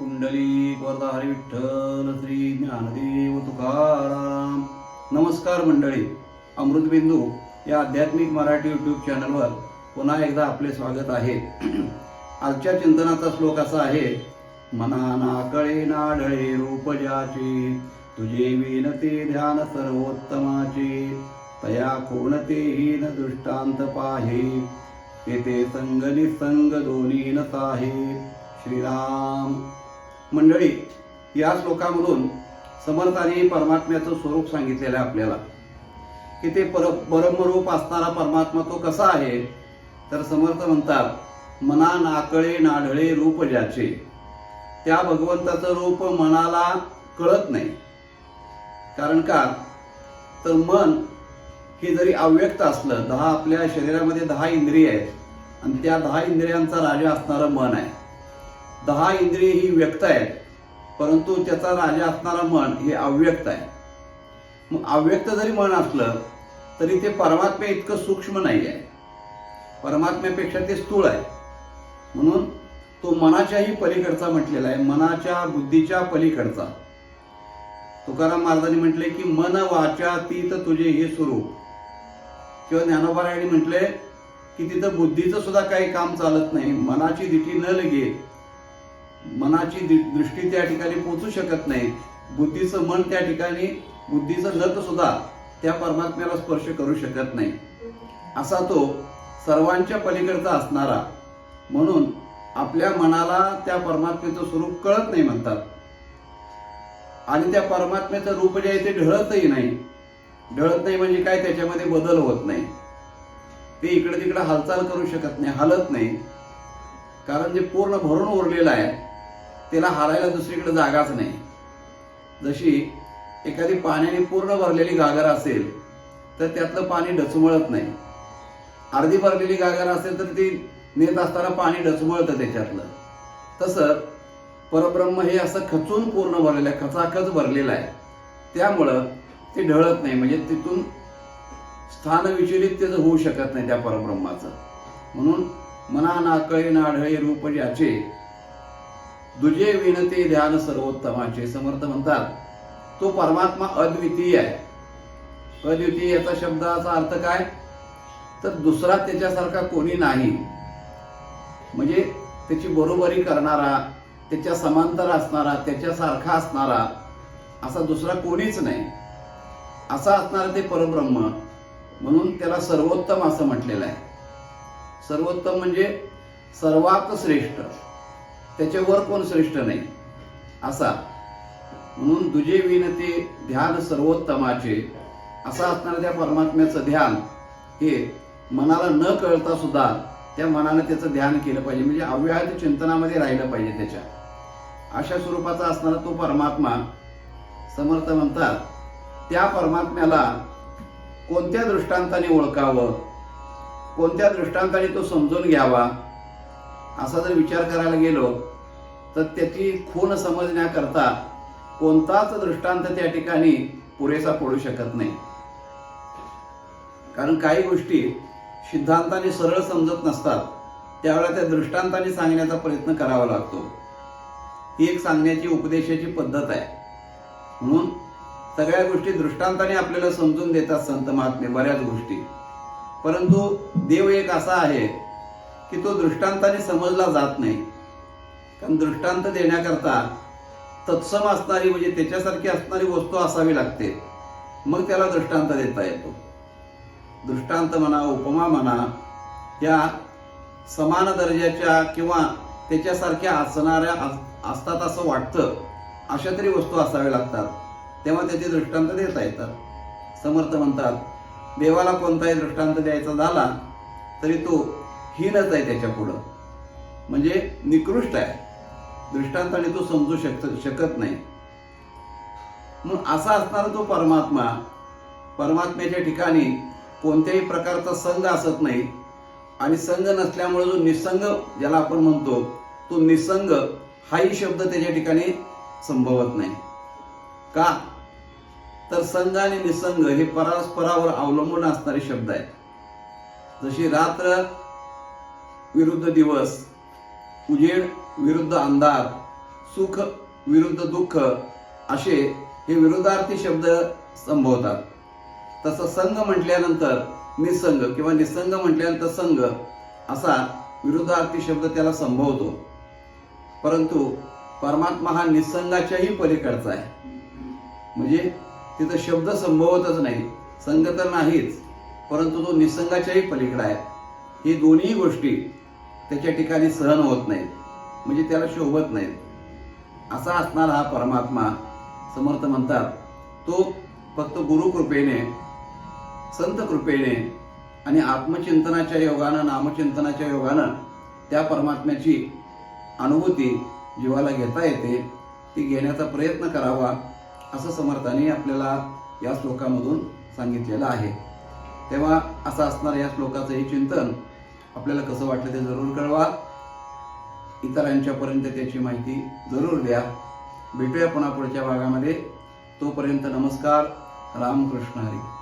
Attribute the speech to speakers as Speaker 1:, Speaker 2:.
Speaker 1: कुंडली वरदा हरी विठ्ठल श्री ज्ञानदेव तुकाराम. नमस्कार मंडळी. अमृतबिंदू या आध्यात्मिक मराठी यूट्यूब चॅनलवर पुन्हा एकदा आपले स्वागत आहे. आजच्या चिंतनाचा श्लोक असा आहे मनाना नाकळे नाढळे रूपजाचे तुझे विनते ध्यान सर्वोत्तमाचे तया कोणतेही न दृष्टांत पाहे तेथे संग निसंग दोन्ही न साहे श्रीराम मंडळी या श्लोकामधून समर्थाने परमात्म्याचं स्वरूप सांगितलेलं आहे आपल्याला. की ते पर परमरूप असणारा परमात्मा तो कसा आहे? तर समर्थ म्हणतात मना नाकळे नाढळे रूप ज्याचे. त्या भगवंताचं रूप मनाला कळत नाही. कारण का? तर मन हे जरी अव्यक्त असलं दहा आपल्या शरीरामध्ये दहा इंद्रिय आहेत आणि त्या दहा इंद्रियांचा राजा असणारं मन आहे. दहा इंद्रिय ही व्यक्त आहेत परंतु त्याचा राजा असणारा मन हे अव्यक्त आहे. मग अव्यक्त जरी मन असलं तरी ते परमात्म्या इतकं सूक्ष्म नाही आहे परमात्म्यापेक्षा ते स्थूळ आहे. म्हणून तो मनाच्याही पलीकडचा म्हटलेला आहे मनाच्या बुद्धीच्या पलीकडचा. तुकाराम महाराजांनी म्हटले की मन वाचा तीत तुझे हे स्वरूप. किंवा ज्ञानोबारायणी म्हटले की तिथं बुद्धीचं सुद्धा काही काम चालत नाही मनाची दिठी न लगे मनाची दृष्टी त्या ठिकाणी पोचू शकत नाही. बुद्धीचं मन त्या ठिकाणी बुद्धीचं नख सुद्धा त्या परमात्म्याला स्पर्श करू शकत नाही. असा तो सर्वांच्या पलीकडचा असणारा. म्हणून आपल्या मनाला त्या परमात्म्याचं स्वरूप कळत नाही म्हणतात. आणि त्या परमात्म्याचं रूप जे आहे ते ढळतही नाही. ढळत नाही म्हणजे काय? त्याच्यामध्ये बदल होत नाही. ते इकडे तिकडे हालचाल करू शकत नाही हलत नाही. कारण जे पूर्ण भरून उरलेलं आहे त्याला हालायला दुसरीकडे जागाच नाही. जशी एखादी पाण्याने पूर्ण भरलेली गागर असेल तर त्यातलं पाणी डचमळत नाही. अर्धी भरलेली गागर असेल तर ती नेत असताना पाणी डचमळतं त्याच्यातलं. तसं परब्रह्म हे असं खचून पूर्ण भरलेलं आहे खचाखच भरलेलं आहे. त्यामुळं ते ढळत नाही म्हणजे तिथून स्थान विचलित त्याचं होऊ शकत नाही त्या परब्रह्माचं. म्हणून मना नाकळे नाढळे रूप ज्याचे दुजे विणते ध्यान सर्वोत्तमाचे समर्थ म्हणतात. तो परमात्मा अद्वितीय आहे. अद्वितीय याचा शब्दाचा अर्थ काय? तर दुसरा त्याच्यासारखा कोणी नाही. म्हणजे त्याची बरोबरी करणारा त्याच्या समांतर असणारा त्याच्यासारखा असणारा असा दुसरा कोणीच नाही. असा असणारा ते परब्रह्म. म्हणून त्याला सर्वोत्तम असं म्हटलेलं आहे. सर्वोत्तम म्हणजे सर्वात श्रेष्ठ. त्याच्यावर कोण श्रेष्ठ नाही? असा. म्हणून दुजे विनते ध्यान सर्वोत्तमाचे. असा असणाऱ्या त्या परमात्म्याचं ध्यान हे मनाला न कळता सुद्धा त्या मनानं त्याचं ध्यान केलं पाहिजे. म्हणजे अव्याहत चिंतनामध्ये राहिलं पाहिजे त्याच्या. अशा स्वरूपाचा असणारा तो परमात्मा समर्थ म्हणतात त्या परमात्म्याला कोणत्या दृष्टांताने ओळखावं? कोणत्या दृष्टांताने तो समजून घ्यावा? असा जर विचार करायला गेलो तर त्याची खूण समजण्याकरता कोणताच दृष्टांत त्या ठिकाणी पुरेसा पडू शकत नाही. कारण काही गोष्टी सिद्धांताने सरळ समजत नसतात त्यावेळेला त्या दृष्टांताने सांगण्याचा प्रयत्न करावा लागतो. ही एक सांगण्याची उपदेशाची पद्धत आहे. म्हणून सगळ्या गोष्टी दृष्टांताने आपल्याला समजून देतात संत महात्मे बऱ्याच गोष्टी. परंतु देव एक असा आहे की तो दृष्टांताने समजला जात नाही. कारण दृष्टांत देण्याकरता तत्सम असणारी म्हणजे त्याच्यासारखी असणारी वस्तू असावी लागते. मग त्याला दृष्टांत देता येतो. दृष्टांत म्हणा उपमा म्हणा या समान दर्जाच्या किंवा त्याच्यासारख्या असणाऱ्या असतात असं वाटतं अशा तरी वस्तू असाव्या लागतात. तेव्हा त्याचे दृष्टांत देता येतात. समर्थ म्हणतात देवाला कोणताही दृष्टांत द्यायचा झाला तरी तो हीनच आहे त्याच्या पुढं. म्हणजे निकृष्ट आहे. दृष्टांताने तो समजू शकत शकत नाही. मग असा असणारा तो परमात्मा परमात्म्याच्या ठिकाणी कोणत्याही प्रकारचा संघ असत नाही. आणि संघ नसल्यामुळे जो निसंग ज्याला आपण म्हणतो तो निसंग हाही शब्द त्याच्या ठिकाणी संभवत नाही. का? तर संघ आणि निसंग हे परस्परावर अवलंबून असणारे शब्द आहेत. जशी रात्र विरुद्ध दिवस उजेड विरुद्ध अंधार सुख विरुद्ध दुःख असे हे विरुद्धार्थी शब्द संभवतात. तसं संघ म्हटल्यानंतर निसंग किंवा निसंग म्हटल्यानंतर संघ असा विरुद्धार्थी शब्द त्याला संभवतो. परंतु परमात्मा हा निसंगाच्याही पलीकडचा आहे. म्हणजे तिथं शब्द संभवतच नाही संघ तर नाहीच परंतु तो निसंगाच्याही पलीकडे आहे. ही दोन्ही गोष्टी त्याच्या ठिकाणी सहन होत नाहीत. म्हणजे त्याला शोभत नाहीत. असा असणारा हा परमात्मा समर्थ म्हणतात. तो फक्त गुरुकृपेने संत कृपेने आणि आत्मचिंतनाच्या योगानं नामचिंतनाच्या योगानं त्या परमात्म्याची अनुभूती जीवाला घेता येते ती घेण्याचा प्रयत्न करावा असं समर्थाने आपल्याला या श्लोकामधून सांगितलेलं आहे. तेव्हा असं असणारं या श्लोकाचं हे चिंतन आपल्याला कसं वाटलं ते जरूर कळवा. इतरांच्यापर्यंत त्याची माहिती जरूर द्या. भेटूया पुन्हा पुढच्या भागामध्ये. तोपर्यंत नमस्कार. रामकृष्ण हरी.